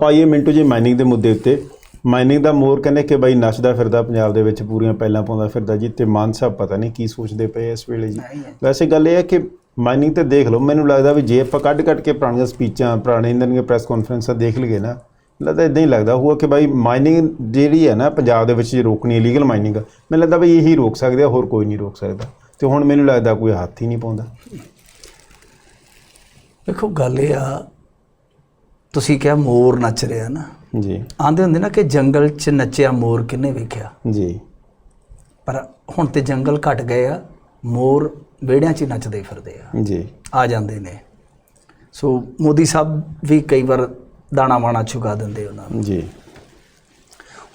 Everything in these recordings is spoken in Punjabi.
ਪਾਈਏ ਮਿੰਟੂ ਜੀ ਮਾਈਨਿੰਗ ਦੇ ਮੁੱਦੇ ਉੱਤੇ। ਮਾਈਨਿੰਗ ਦਾ ਮੋਰ ਕਹਿੰਦੇ ਕਿ ਬਾਈ ਨੱਚਦਾ ਫਿਰਦਾ ਪੰਜਾਬ ਦੇ ਵਿੱਚ ਪੂਰੀਆਂ ਪਹਿਲਾਂ ਪਾਉਂਦਾ ਫਿਰਦਾ ਜੀ ਤੇ ਮਾਨ ਸਾਹਿਬ ਪਤਾ ਨਹੀਂ ਕੀ ਸੋਚਦੇ ਪਏ ਇਸ ਵੇਲੇ ਜੀ। ਵੈਸੇ ਗੱਲ ਇਹ ਹੈ ਕਿ ਮਾਈਨਿੰਗ ਤੇ ਦੇਖ ਲਓ ਮੈਨੂੰ ਲੱਗਦਾ ਵੀ ਜੇ ਆਪਾਂ ਕੱਢ ਕੱਢ ਕੇ ਪੁਰਾਣੀਆਂ ਸਪੀਚਾਂ ਪੁਰਾਣੇ ਇਹਨਾਂ ਦੀਆਂ ਪ੍ਰੈਸ ਕਾਨਫਰੰਸਾਂ ਦੇਖ ਲਈਏ ਨਾ ਲੱਗਦਾ ਇਦਾਂ ਹੀ ਲੱਗਦਾ ਹੋਊਗਾ ਕਿ ਬਾਈ ਮਾਈਨਿੰਗ ਜਿਹੜੀ ਹੈ ਨਾ ਪੰਜਾਬ ਦੇ ਵਿੱਚ ਜੇ ਰੋਕਣੀ ਹੈ ਲੀਗਲ ਮਾਈਨਿੰਗ ਮੈਨੂੰ ਲੱਗਦਾ ਵੀ ਇਹੀ ਰੋਕ ਸਕਦੇ ਆ ਹੋਰ ਕੋਈ ਨਹੀਂ ਰੋਕ ਸਕਦਾ। ਤੇ ਹੁਣ ਮੈਨੂੰ ਲੱਗਦਾ ਕੋਈ ਹੱਥ ਹੀ ਨਹੀਂ ਪਾਉਂਦਾ। ਦੇਖੋ ਗੱਲ ਇਹ ਆ ਤੁਸੀਂ ਕਿਹਾ ਮੋਰ ਨੱਚ ਰਿਹਾ ਨਾ। ਜੀ। ਆਂਦੇ ਹੁੰਦੇ ਨਾ ਕਿ ਜੰਗਲ 'ਚ ਨੱਚਿਆ ਮੋਰ ਕਿੰਨੇ ਵੇਖਿਆ? ਜੀ। ਪਰ ਹੁਣ ਤੇ ਜੰਗਲ ਘਟ ਗਏ ਆ ਮੋਰ ਵਿਹੜਿਆਂ 'ਚ ਨੱਚਦੇ ਫਿਰਦੇ ਆ। ਜੀ। ਆ ਜਾਂਦੇ ਨੇ। ਸੋ ਮੋਦੀ ਸਾਹਿਬ ਵੀ ਕਈ ਵਾਰ ਦਾਣਾ ਵਾਣਾ ਚੁਕਾ ਦਿੰਦੇ ਉਹਨਾਂ ਨੂੰ। ਜੀ।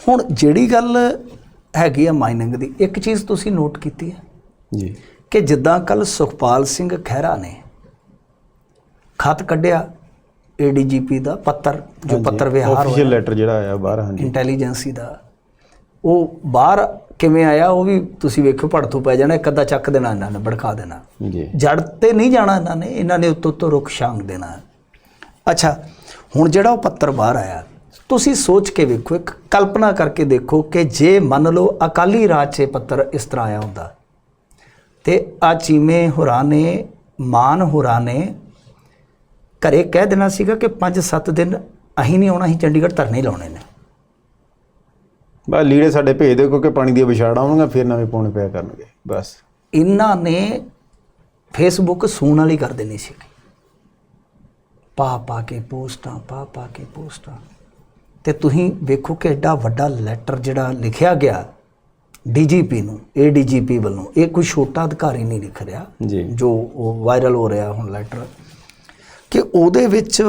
ਹੁਣ ਜਿਹੜੀ ਗੱਲ ਹੈਗੀ ਆ ਮਾਈਨਿੰਗ ਦੀ ਇੱਕ ਚੀਜ਼ ਤੁਸੀਂ ਨੋਟ ਕੀਤੀ ਹੈ ਜੀ। ਕਿ ਜਿੱਦਾਂ ਕੱਲ ਸੁਖਪਾਲ ਸਿੰਘ ਖਹਿਰਾ ਨੇ ਖਤ ਕੱਢਿਆ ਏਡੀਜੀਪੀ ਦਾ ਪੱਤਰ ਜੋ ਪੱਤਰ ਵਿਹਾਰ ਆਫੀਸ਼ੀਅਲ ਹੋਇਆ ਲੈਟਰ ਜਿਹੜਾ ਆਇਆ ਬਾਹਰ ਹਾਂਜੀ। ਇੰਟੈਲੀਜੈਂਸੀ ਦਾ। ਉਹ ਬਾਹਰ ਕਿਵੇਂ ਆਇਆ ਉਹ ਵੀ ਤੁਸੀਂ ਵੇਖੋ ਭੜਥੂ ਪੈ ਜਾਣਾ ਇੱਕ ਅੱਧਾ ਚੱਕ ਦੇਣਾ ਇਹਨਾਂ ਨੇ ਭੜਕਾ ਦੇਣਾ। ਜੀ। ਜੜ ਤੇ ਨਹੀਂ ਜਾਣਾ ਇਹਨਾਂ ਨੇ ਇਹਨਾਂ ਨੇ ਉੱਤੋਂ ਉੱਤੋਂ ਰੁੱਖ ਛਾਂਗ ਦੇਣਾ। ਅੱਛਾ ਹੁਣ ਜਿਹੜਾ ਉਹ ਪੱਤਰ ਬਾਹਰ ਆਇਆ ਤੁਸੀਂ ਸੋਚ ਕੇ ਵੇਖੋ ਇੱਕ ਕਲਪਨਾ ਕਰਕੇ ਦੇਖੋ ਕਿ ਜੇ ਮੰਨ ਲਓ ਅਕਾਲੀ ਰਾਜ 'ਚ ਪੱਤਰ ਇਸ ਤਰ੍ਹਾਂ ਆਇਆ ਹੁੰਦਾ ਤੇ ਆ ਚੀਮੇ ਹੋਰਾਂ ਨੇ ਮਾਨ ਹੋਰਾਂ ਨੇ ਘਰੇ ਕਹਿ ਦੇਣਾ ਸੀਗਾ ਕਿ 5-7 ਦਿਨ ਅਸੀਂ ਨਹੀਂ ਆਉਣਾ ਅਸੀਂ ਚੰਡੀਗੜ੍ਹ ਧਰਨੇ ਲਾਉਣੇ ਨੇ। ਬਸ ਲੀੜੇ ਸਾਡੇ ਭੇਜ ਦਿਓ ਕਿਉਂਕਿ ਪਾਣੀ ਦੀਆਂ ਵਿਛਾੜ ਆਉਣਗੀਆਂ ਫਿਰ ਨਵੇਂ ਪਾਉਣੇ ਪਿਆ ਕਰਨਗੇ ਬਸ। ਇਹਨਾਂ ਨੇ ਫੇਸਬੁੱਕ ਸੂਣ ਵਾਲੀ ਕਰ ਦੇਣੀ ਸੀ ਪਾ ਪਾ ਕੇ ਪੋਸਟਾਂ ਪਾ ਪਾ ਕੇ ਪੋਸਟਾਂ। ਤੇ ਤੁਸੀਂ ਵੇਖੋ ਕਿ ਐਡਾ ਵੱਡਾ ਲੈਟਰ ਜਿਹੜਾ ਲਿਖਿਆ ਗਿਆ ਡੀਜੀਪੀ ਨੂੰ ਏਡੀਜੀਪੀ ਵੱਲੋਂ। ਇਹ ਕੋਈ ਛੋਟਾ ਅਧਿਕਾਰੀ ਨਹੀਂ ਲਿਖ ਰਿਹਾ ਜੀ। ਜੋ ਉਹ ਵਾਇਰਲ ਹੋ ਰਿਹਾ ਹੁਣ ਲੈਟਰ ਕਿ ਉਹਦੇ ਵਿੱਚ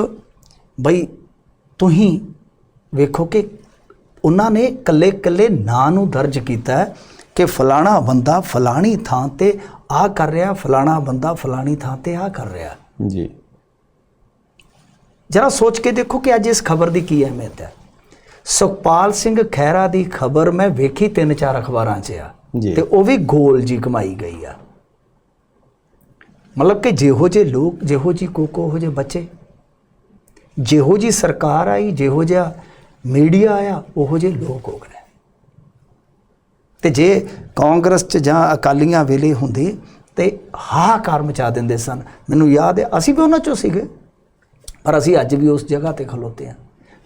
ਬਈ ਤੁਸੀਂ ਵੇਖੋ ਕਿ ਉਹਨਾਂ ਨੇ ਕੱਲੇ ਕੱਲੇ ਨਾਂ ਨੂੰ ਦਰਜ ਕੀਤਾ ਹੈ ਕਿ ਫਲਾਣਾ ਬੰਦਾ ਫਲਾਣੀ ਥਾਂ ਤੇ ਆ ਕਰ ਰਿਹਾ ਫਲਾਣਾ ਬੰਦਾ ਫਲਾਣੀ ਥਾਂ ਤੇ ਆ ਕਰ ਰਿਹਾ। ਜੀ। ਜਰਾ ਸੋਚ ਕੇ ਦੇਖੋ ਕਿ ਅੱਜ ਇਸ ਖਬਰ ਦੀ ਕੀ ਅਹਿਮੀਅਤ ਹੈ। ਸੁਖਪਾਲ ਸਿੰਘ ਖਹਿਰਾ ਦੀ ਖਬਰ ਮੈਂ ਵੇਖੀ ਤਿੰਨ ਚਾਰ ਅਖਬਾਰਾਂ 'ਚ ਆ। ਤੇ ਉਹ ਵੀ ਗੋਲ ਜੀ ਕਮਾਈ ਗਈ ਆ। ਮਤਲਬ ਕਿ ਜਿਹੋ ਜੇ ਲੋਕ, ਜਿਹੋ ਜੀ ਕੋਕੋ ਹੋ ਜੇ ਬੱਚੇ, ਜਿਹੋ ਜੀ ਸਰਕਾਰ ਆਈ, ਜਿਹੋ ਜਿਹਾ ਮੀਡੀਆ ਆਇਆ, ਉਹੋ ਜੇ ਲੋਕ ਹੋ ਗਏ। ਤੇ ਜੇ ਕਾਂਗਰਸ 'ਚ ਜਾਂ ਅਕਾਲੀਆਂ ਵੇਲੇ ਹੁੰਦੇ ਤੇ ਹਾਹਾਕਾਰ ਮਚਾ ਦਿੰਦੇ ਸਨ। ਮੈਨੂੰ ਯਾਦ ਹੈ, ਅਸੀਂ ਵੀ ਉਹਨਾਂ 'ਚੋਂ ਸੀਗੇ, ਪਰ ਅਸੀਂ ਅੱਜ ਵੀ ਉਸ ਜਗ੍ਹਾ ਤੇ ਖਲੋਤੇ ਹਾਂ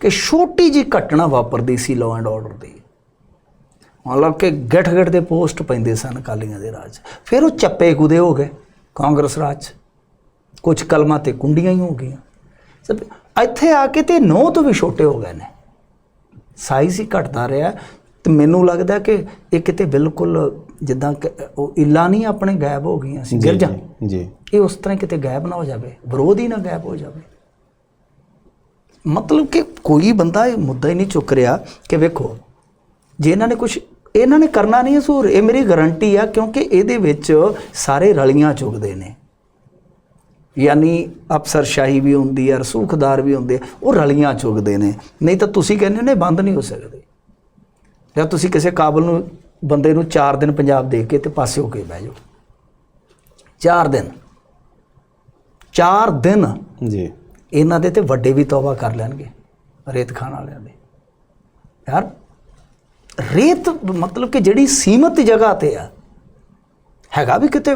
ਕਿ ਛੋਟੀ ਜੀ ਘਟਨਾ ਵਾਪਰਦੀ ਸੀ ਲਾਅ ਐਂਡ ਆਰਡਰ ਦੀ। ਮਤਲਬ ਕਿ ਗਿੱਠ ਗਿੱਠ ਦੇ ਪੋਸਟ ਪੈਂਦੇ ਸਨ ਅਕਾਲੀਆਂ ਦੇ ਰਾਜ। 'ਚ। ਫਿਰ ਉਹ ਚੱਪੇ ਕੁਦੇ ਹੋ ਗਏ। ਕਾਂਗਰਸ ਰਾਜ। ਕੁਝ ਕਲਮਾਂ ਤੇ ਕੁੰਡੀਆਂ ਹੀ ਹੋ ਗਈਆਂ। ਸਭ ਇੱਥੇ ਆ ਕੇ ਤੇ ਨੌ ਤੋਂ ਵੀ ਛੋਟੇ ਹੋ ਗਏ ਨੇ। ਸਾਈਜ਼ ਹੀ ਘਟਦਾ ਰਿਹਾ। ਤੇ ਮੈਨੂੰ ਲੱਗਦਾ ਕਿ ਇਹ ਕਿਤੇ ਬਿਲਕੁਲ ਜਿੱਦਾਂ ਉਹ ਇੱਲਾਂ ਨਹੀਂ ਆਪਣੇ ਗਾਇਬ ਹੋ ਗਈਆਂ ਸੀ। ਗਿਰ ਜਾ ਜੀ, ਜੀ। ਇਹ ਉਸ ਤਰ੍ਹਾਂ ਕਿਤੇ ਗਾਇਬ ਨਾ ਹੋ ਜਾਵੇ। ਵਿਰੋਧ ਹੀ ਨਾ ਗਾਇਬ ਹੋ ਜਾਵੇ। ਮਤਲਬ ਕਿ ਕੋਈ ਬੰਦਾ ਇਹ ਮੁੱਦਾ ਹੀ ਨਹੀਂ ਚੁੱਕ ਰਿਹਾ ਕਿ ਵੇਖੋ ਜੇ ਇਹਨਾਂ ਨੇ ਕੁਝ ਇਹਨਾਂ ਨੇ ਕਰਨਾ ਨਹੀਂ ਸੂਰ। ਇਹ ਮੇਰੀ ਗਾਰੰਟੀ ਆ ਕਿਉਂਕਿ ਇਹਦੇ ਵਿੱਚ ਸਾਰੇ ਰਲੀਆਂ ਚੁਗਦੇ ਨੇ। ਯਾਨੀ ਅਫਸਰਸ਼ਾਹੀ ਵੀ ਹੁੰਦੀ ਹੈ ਰਸੂਖਦਾਰ ਵੀ ਹੁੰਦੇ ਉਹ ਰਲੀਆਂ ਚੁਗਦੇ ਨੇ। ਨਹੀਂ ਤਾਂ ਤੁਸੀਂ ਕਹਿੰਦੇ ਹੋ ਨੇ ਬੰਦ ਨਹੀਂ ਹੋ ਸਕਦੇ। ਜਾਂ ਤੁਸੀਂ ਕਿਸੇ ਕਾਬਲ ਨੂੰ ਬੰਦੇ ਨੂੰ 4 ਦਿਨ ਪੰਜਾਬ ਦੇ ਕੇ ਤੇ ਪਾਸੇ ਹੋ ਕੇ ਬਹਿ ਜਾਓ। 4 ਦਿਨ। 4 ਦਿਨ ਜੀ। ਇਹਨਾਂ ਦੇ ਤੇ ਵੱਡੇ ਵੀ ਤੌਬਾ ਕਰ ਲੈਣਗੇ ਰੇਤ ਖਾਣ ਵਾਲਿਆਂ ਦੇ। ਯਾਰ ਰੇਤ ਮਤਲਬ ਕਿ ਜਿਹੜੀ ਸੀਮਤ ਜਗ੍ਹਾ ਤੇ ਆ ਹੈਗਾ ਵੀ ਕਿਤੇ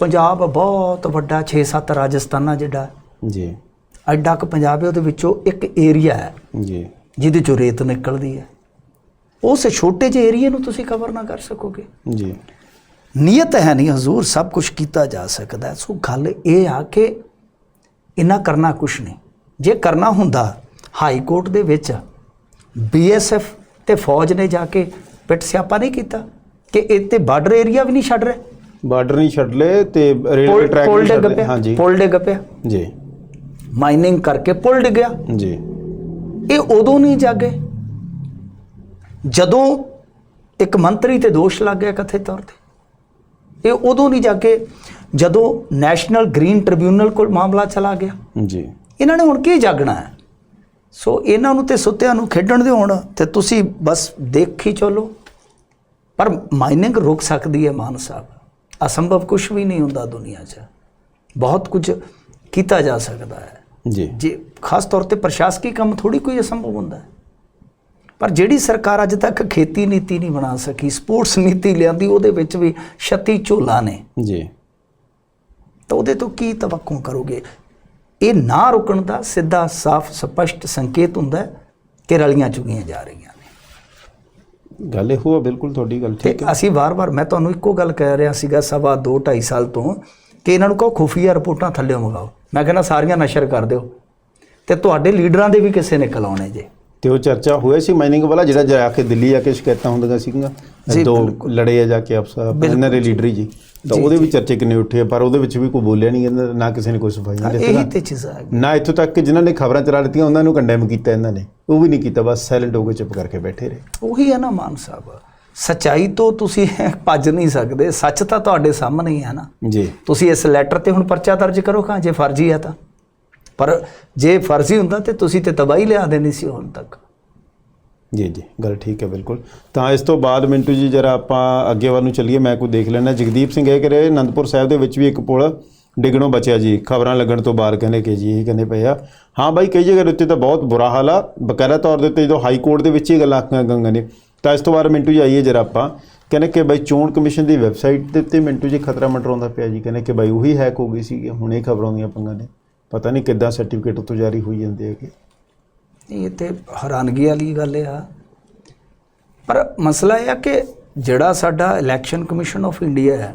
ਪੰਜਾਬ ਬਹੁਤ ਵੱਡਾ 6-7 ਰਾਜਸਥਾਨਾਂ ਜਿਹੜਾ ਜੀ। ਐਡਾ ਕੁ ਪੰਜਾਬ ਹੈ ਉਹਦੇ ਵਿੱਚੋਂ ਇੱਕ ਏਰੀਆ ਹੈ। ਜੀ। ਜਿਹਦੇ ਚੋਂ ਰੇਤ ਨਿਕਲਦੀ ਹੈ। ਉਸ ਛੋਟੇ ਜਿਹੇ ਏਰੀਏ ਨੂੰ ਤੁਸੀਂ ਕਵਰ ਨਾ ਕਰ ਸਕੋਗੇ। ਜੀ। ਨੀਅਤ ਹੈ ਨਹੀਂ ਹਜ਼ੂਰ ਸਭ ਕੁਝ ਕੀਤਾ ਜਾ ਸਕਦਾ। ਸੋ ਗੱਲ ਇਹ ਆ ਕਿ ਇਹਨਾਂ ਕਰਨਾ ਕੁਝ ਨਹੀਂ। ਜੇ ਕਰਨਾ ਹੁੰਦਾ ਹਾਈ ਕੋਰਟ ਦੇ ਵਿੱਚ ਬੀਐਸਐਫ ਤੇ ਫੌਜ ਨੇ ਜਾ ਕੇ ਪਿੱਟ ਸਿਆਪਾ ਨਹੀਂ ਕੀਤਾ ਕਿ ਇੱਥੇ ਬਾਰਡਰ ਏਰੀਆ ਵੀ ਨਹੀਂ ਛੱਡ ਰਹੇ? ਬਾਰਡਰ ਨਹੀਂ ਛੱਡ ਲਏ ਤੇ ਰੇਲਵੇ ਟਰੈਕ ਪੁਲ ਨਹੀਂ ਡਿੱਗ ਛੱਡ ਪਿਆ? ਹਾਂਜੀ। ਪੁਲ ਡਿੱਗ ਪਿਆ? ਜੀ। ਮਾਈਨਿੰਗ ਕਰਕੇ ਪੁਲ ਡਿੱਗ ਗਿਆ? ਜੀ। ਇਹ ਉਦੋਂ ਨਹੀਂ ਜਾਗੇ? ਜਦੋਂ ਇੱਕ ਮੰਤਰੀ ਤੇ ਦੋਸ਼ ਲੱਗ ਗਿਆ ਕਥਿਤ ਤੌਰ ਤੇ? ਇਹ ਉਦੋਂ ਨਹੀਂ ਜਾਗੇ ਜਦੋਂ ਨੈਸ਼ਨਲ ਗ੍ਰੀਨ ਟ੍ਰਿਬਿਊਨਲ ਕੋਲ ਮਾਮਲਾ ਚਲਾ ਗਿਆ? ਜੀ। ਇਹਨਾਂ ਨੇ ਹੁਣ ਕੀ ਜਾਗਣਾ ਹੈ? ਸੋ ਇਹਨਾਂ ਨੂੰ ਤੇ ਸੁੱਤਿਆਂ ਨੂੰ ਖੇਡਣ ਦਿਓ ਹੁਣ ਤੇ ਤੁਸੀਂ ਬਸ ਦੇਖੀ ਚੱਲੋ। ਪਰ ਮਾਈਨਿੰਗ ਰੁਕ ਸਕਦੀ ਹੈ ਮਾਨ ਸਾਹਿਬ। ਅਸੰਭਵ ਕੁਝ ਵੀ ਨਹੀਂ ਹੁੰਦਾ ਦੁਨੀਆ 'ਚ। ਬਹੁਤ ਕੁਝ ਕੀਤਾ ਜਾ ਸਕਦਾ ਹੈ। ਜੀ। ਜੇ ਖਾਸ ਤੌਰ ਤੇ ਪ੍ਰਸ਼ਾਸਕੀ ਕੰਮ ਥੋੜੀ ਕੋਈ ਅਸੰਭਵ ਹੁੰਦਾ ਹੈ। ਪਰ ਜਿਹੜੀ ਸਰਕਾਰ ਅੱਜ ਤੱਕ ਖੇਤੀ ਨੀਤੀ ਨਹੀਂ ਬਣਾ ਸਕੀ ਸਪੋਰਟਸ ਨੀਤੀ ਲਿਆਂਦੀ ਉਹਦੇ ਵਿੱਚ ਵੀ 36 ਝੋਲਾ ਨੇ। ਜੀ। ਤਾਂ ਉਹਦੇ ਤੋਂ ਕੀ ਤਵੱਕੂ ਕਰੋਗੇ? ਇਹ ਨਾ ਰੁਕਣ ਦਾ ਸਿੱਧਾ ਸਾਫ਼ ਸਪਸ਼ਟ ਸੰਕੇਤ ਹੁੰਦਾ ਹੈ ਕਿ ਰਲੀਆਂ ਚੁਗੀਆਂ ਜਾ ਰਹੀਆਂ ਨੇ। ਗੱਲ ਇਹੋ ਆ ਬਿਲਕੁਲ ਤੁਹਾਡੀ ਗੱਲ ਠੀਕ ਹੈ। ਅਸੀਂ ਵਾਰ-ਵਾਰ ਮੈਂ ਤੁਹਾਨੂੰ ਇੱਕੋ ਗੱਲ ਕਹਿ ਰਿਹਾ ਸੀਗਾ ਸਵਾ 2 2.5 ਸਾਲ ਤੋਂ ਕਿ ਇਹਨਾਂ ਨੂੰ ਕਹੋ ਖੁਫੀਆ ਰਿਪੋਰਟਾਂ ਥੱਲੇ ਮੰਗਾਓ। ਮੈਂ ਕਹਿੰਦਾ ਸਾਰੀਆਂ ਨਸ਼ਰ ਕਰ ਦਿਓ। ਤੇ ਤੁਹਾਡੇ ਲੀਡਰਾਂ ਦੇ ਵੀ ਕਿਸੇ ਨਿਕਲ ਆਉਣੇ ਜੇ। ਤੇ ਉਹ ਚਰਚਾ ਹੋਇਆ ਸੀ ਮਾਈਨਿੰਗ ਵਾਲਾ ਜਿਹੜਾ ਜਾ ਕੇ ਦਿੱਲੀ ਆ ਕੇ ਸ਼ਿਕਾਇਤਾਂ ਹੁੰਦੀਆਂ ਸੀਗੀਆਂ। ਦੋ ਲੜੇ ਆ ਜਾ ਕੇ ਇਹਨਾਂ ਦੇ ਲੀਡਰ ਹੀ ਜੀ। ਤਾਂ ਉਹਦੇ ਵੀ ਚਰਚੇ ਕਿੰਨੇ ਉੱਠੇ ਆ, ਪਰ ਉਹਦੇ ਵਿੱਚ ਵੀ ਕੋਈ ਬੋਲਿਆ ਨਹੀਂ ਕਹਿੰਦਾ ਨਾ ਕਿਸੇ ਨੇ ਕੋਈ ਸਫਾਈਆਂ ਇਹੀ ਦਿੱਤੀਆਂ ਤੇ ਚੀਜ਼ਾਂ ਹੈ ਨਾ ਇੱਥੋਂ ਤੱਕ ਕਿ ਜਿਨ੍ਹਾਂ ਨੇ ਖਬਰਾਂ ਚਲਾ ਦਿੱਤੀਆਂ ਉਹਨਾਂ ਨੂੰ ਕੰਡੈਮ ਕੀਤਾ ਇਹਨਾਂ ਨੇ। ਉਹ ਵੀ ਨਹੀਂ ਕੀਤਾ ਬਸ ਸਾਇਲੈਂਟ ਹੋ ਕੇ ਚੁੱਪ ਕਰਕੇ ਬੈਠੇ ਰਹੇ। ਉਹੀ ਹੈ ਨਾ ਮਾਨ ਸਾਹਿਬ ਸਚਾਈ ਤੋਂ ਤੁਸੀਂ ਭੱਜ ਨਹੀਂ ਸਕਦੇ ਸੱਚ ਤਾਂ ਤੁਹਾਡੇ ਸਾਹਮਣੇ ਹੀ ਹੈ ਨਾ। ਜੀ। ਤੁਸੀਂ ਇਸ ਲੈਟਰ ਤੇ ਹੁਣ ਪਰਚਾ ਦਰਜ ਕਰੋ ਖਾਂ ਜੇ ਫਰਜ਼ੀ ਹੈ ਤਾਂ। ਪਰ ਜੇ ਫਰਜ਼ੀ ਹੁੰਦਾ ਤੇ ਤੁਸੀਂ ਤੇ ਤਬਾਹੀ ਲਿਆ ਦੇਣੀ ਸੀ ਹੁਣ ਤੱਕ। ਜੀ ਜੀ, ਗੱਲ ਠੀਕ ਹੈ, ਬਿਲਕੁਲ। ਤਾਂ ਇਸ ਤੋਂ ਬਾਅਦ ਮਿੰਟੂ ਜੀ, ਜਰਾ ਆਪਾਂ ਅੱਗੇ ਵੱਲ ਨੂੰ ਚੱਲੀਏ, ਮੈਂ ਕੋਈ ਦੇਖ ਲੈਣਾ ਜਗਦੀਪ ਸਿੰਘ ਇਹ ਕਰੇ, ਅਨੰਦਪੁਰ ਸਾਹਿਬ ਦੇ ਵਿੱਚ ਵੀ ਇੱਕ ਪੁਲ ਡਿੱਗਣੋਂ ਬਚਿਆ ਜੀ। ਖਬਰਾਂ ਲੱਗਣ ਤੋਂ ਬਾਅਦ ਕਹਿੰਦੇ ਕਿ ਜੀ, ਇਹ ਕਹਿੰਦੇ ਪਏ ਆ, ਹਾਂ ਬਾਈ, ਕਈ ਜਗ੍ਹਾ ਦੇ ਉੱਤੇ ਤਾਂ ਬਹੁਤ ਬੁਰਾ ਹਾਲ ਆ। ਬਕਾਇਦਾ ਤੌਰ ਦੇ ਉੱਤੇ ਜਦੋਂ ਹਾਈ ਕੋਰਟ ਦੇ ਵਿੱਚ ਹੀ ਗੱਲਾਂ ਆਖੀਆਂ ਗੰਗਾ ਨੇ। ਤਾਂ ਇਸ ਤੋਂ ਬਾਅਦ ਮਿੰਟੂ ਜੀ ਆਈਏ ਜਰਾ ਆਪਾਂ। ਕਹਿੰਦੇ ਕਿ ਬਾਈ, ਚੋਣ ਕਮਿਸ਼ਨ ਦੀ ਵੈਬਸਾਈਟ ਦੇ ਉੱਤੇ ਮਿੰਟੂ ਜੀ ਖਤਰਾ ਮੰਡਰਾਉਂਦਾ ਪਿਆ ਜੀ। ਕਹਿੰਦੇ ਕਿ ਬਾਈ, ਉਹੀ ਹੈਕ ਹੋ ਗਈ ਸੀ, ਹੁਣ ਇਹ ਖਬਰਾਂ ਦੀਆਂ ਪੰਗਾਂ ਨੇ ਪਤਾ ਨਹੀਂ ਕਿੱਦਾਂ ਸਰਟੀਫਿਕੇਟ ਉੱਤੋਂ ਜਾਰੀ ਹੋਈ ਜਾਂਦੇ ਹੈਗੇ। ਇਹ ਤੇ ਹੈਰਾਨਗੀ ਵਾਲੀ ਗੱਲ ਆ। ਪਰ ਮਸਲਾ ਇਹ ਆ ਕਿ ਜਿਹੜਾ ਸਾਡਾ ਇਲੈਕਸ਼ਨ ਕਮਿਸ਼ਨ ਆਫ ਇੰਡੀਆ ਹੈ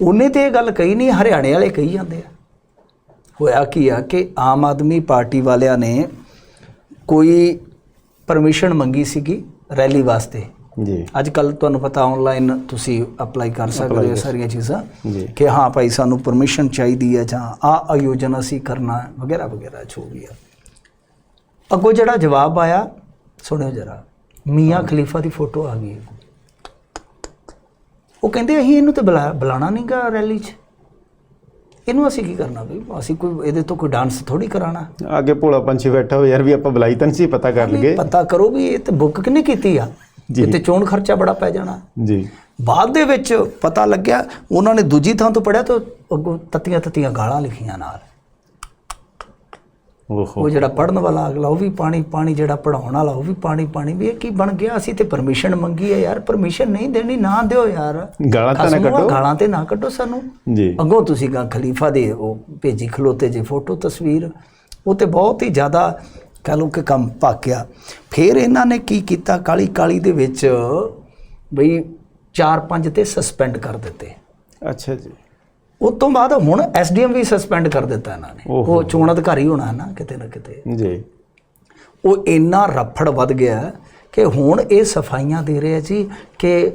ਉਹਨੇ ਤੇ ਇਹ ਗੱਲ ਕਹੀ ਨਹੀਂ ਹਰਿਆਣੇ ਵਾਲੇ ਕਹੀ ਜਾਂਦੇ ਆ। ਹੋਇਆ ਕੀ ਆ ਕਿ ਆਮ ਆਦਮੀ ਪਾਰਟੀ ਵਾਲਿਆਂ ਨੇ ਕੋਈ ਪਰਮਿਸ਼ਨ ਮੰਗੀ ਸੀਗੀ ਰੈਲੀ ਵਾਸਤੇ। ਜੀ। ਅੱਜ ਕੱਲ ਤੁਹਾਨੂੰ ਪਤਾ ਆਨਲਾਈਨ ਤੁਸੀਂ ਅਪਲਾਈ ਕਰ ਸਕਦੇ ਹੋ ਸਾਰੀਆਂ ਚੀਜ਼ਾਂ ਜੀ। ਕਿ ਹਾਂ ਭਾਈ ਸਾਨੂੰ ਪਰਮਿਸ਼ਨ ਚਾਹੀਦੀ ਹੈ ਜਾਂ ਆ ਆਯੋਜਨ ਅਸੀਂ ਕਰਨਾ ਵਗੈਰਾ ਵਗੈਰਾ ਜੋ ਵੀ ਹੈ ਅੱਗੋਂ ਜਿਹੜਾ ਜਵਾਬ ਆਇਆ ਸੁਣਿਓ ਜਰਾ ਮੀਆਂ ਖਲੀਫਾ ਦੀ ਫੋਟੋ ਆ ਗਈ ਉਹ ਕਹਿੰਦੇ ਅਸੀਂ ਇਹਨੂੰ ਤੇ ਬੁਲਾ- ਬੁਲਾਣਾ ਨਹੀਂਗਾ ਰੈਲੀ 'ਚ। ਇਹਨੂੰ ਅਸੀਂ ਕੀ ਕਰਨਾ ਵੀ ਅਸੀਂ ਕੋਈ ਇਹਦੇ ਤੋਂ ਕੋਈ ਡਾਂਸ ਥੋੜੀ ਕਰਾਣਾ ਅੱਗੇ ਭੋਲਾ ਪੰਛੀ ਬੈਠਾ ਹੋ ਯਾਰ ਵੀ ਆਪਾਂ ਬੁਲਾਈ ਤਾਂ ਸੀ ਪਤਾ ਕਰ ਲਈਏ। ਪਤਾ ਕਰੋ ਵੀ ਇਹ ਤੇ ਬੁੱਕ ਕਿੰਨੇ ਕੀਤੀ ਆ? ਤੇ ਚੋਣ ਖਰਚਾ ਬੜਾ ਪੈ ਜਾਣਾ। ਜੀ। ਬਾਅਦ ਦੇ ਵਿੱਚ ਪਤਾ ਲੱਗਿਆ ਉਹਨਾਂ ਨੇ ਦੂਜੀ ਥਾਂ ਤੋਂ ਪੜਿਆ ਤਾਂ ਅੱਗੋਂ ਤਤੀਆਂ ਤਤੀਆਂ ਗਾਲਾਂ ਲਿਖੀਆਂ ਨਾਲ। ਉਹ ਜਿਹੜਾ ਪੜਨ ਵਾਲਾ ਅਗਲਾ ਉਹ ਵੀ ਪਾਣੀ ਪਾਣੀ ਜਿਹੜਾ ਪੜਾਉਣ ਵਾਲਾ ਉਹ ਵੀ ਪਾਣੀ ਪਾਣੀ ਵੀ ਇਹ ਕੀ ਬਣ ਗਿਆ? ਅਸੀਂ ਤੇ ਪਰਮਿਸ਼ਨ ਮੰਗੀ ਹੈ ਯਾਰ ਪਰਮਿਸ਼ਨ ਨਹੀਂ ਦੇਣੀ ਨਾ ਦਿਓ ਯਾਰ। ਗਾਲਾਂ ਤਾਂ ਨਾ ਕੱਢੋ। ਗਾਲਾਂ ਤੇ ਨਾ ਕੱਢੋ ਸਾਨੂੰ। ਜੀ। ਅੱਗੋਂ ਤੁਸੀਂ ਗਾ ਖਲੀਫਾ ਦੇ ਉਹ ਭੇਜੀ ਖਲੋਤੇ ਜੇ ਫੋਟੋ ਤਸਵੀਰ। ਉਹ ਤੇ ਬਹੁਤ ਹੀ ਜ਼ਿਆਦਾ ਕਹ ਲਓ ਕਿ ਕੰਮ ਭਾਕਿਆ ਫਿਰ ਇਹਨਾਂ ਨੇ ਕੀ ਕੀਤਾ? ਕਾਲੀ ਕਾਲੀ ਦੇ ਵਿੱਚ ਬਈ 4-5 ਤੇ ਸਸਪੈਂਡ ਕਰ ਦਿੱਤੇ। ਅੱਛਾ ਜੀ। ਉਸ ਤੋਂ ਬਾਅਦ ਹੁਣ ਐਸਡੀਐਮ ਵੀ ਸਸਪੈਂਡ ਕਰ ਦਿੱਤਾ ਇਹਨਾਂ ਨੇ। ਉਹ ਚੋਣ ਅਧਿਕਾਰੀ ਹੋਣਾ ਹੈ ਨਾ ਕਿਤੇ ਨਾ ਕਿਤੇ। ਜੀ। ਉਹ ਇੰਨਾ ਰਫੜ ਵੱਧ ਗਿਆ ਕਿ ਹੁਣ ਇਹ ਸਫਾਈਆਂ ਦੇ ਰਿਹਾ ਜੀ ਕਿ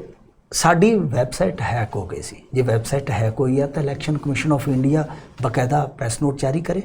ਸਾਡੀ ਵੈਬਸਾਈਟ ਹੈਕ ਹੋ ਗਈ ਸੀ। ਜੇ ਵੈਬਸਾਈਟ ਹੈਕ ਹੋਈ ਹੈ ਤਾਂ ਇਲੈਕਸ਼ਨ ਕਮਿਸ਼ਨ ਆਫ ਇੰਡੀਆ ਬਕਾਇਦਾ ਪ੍ਰੈਸ ਨੋਟ ਜਾਰੀ ਕਰੇ।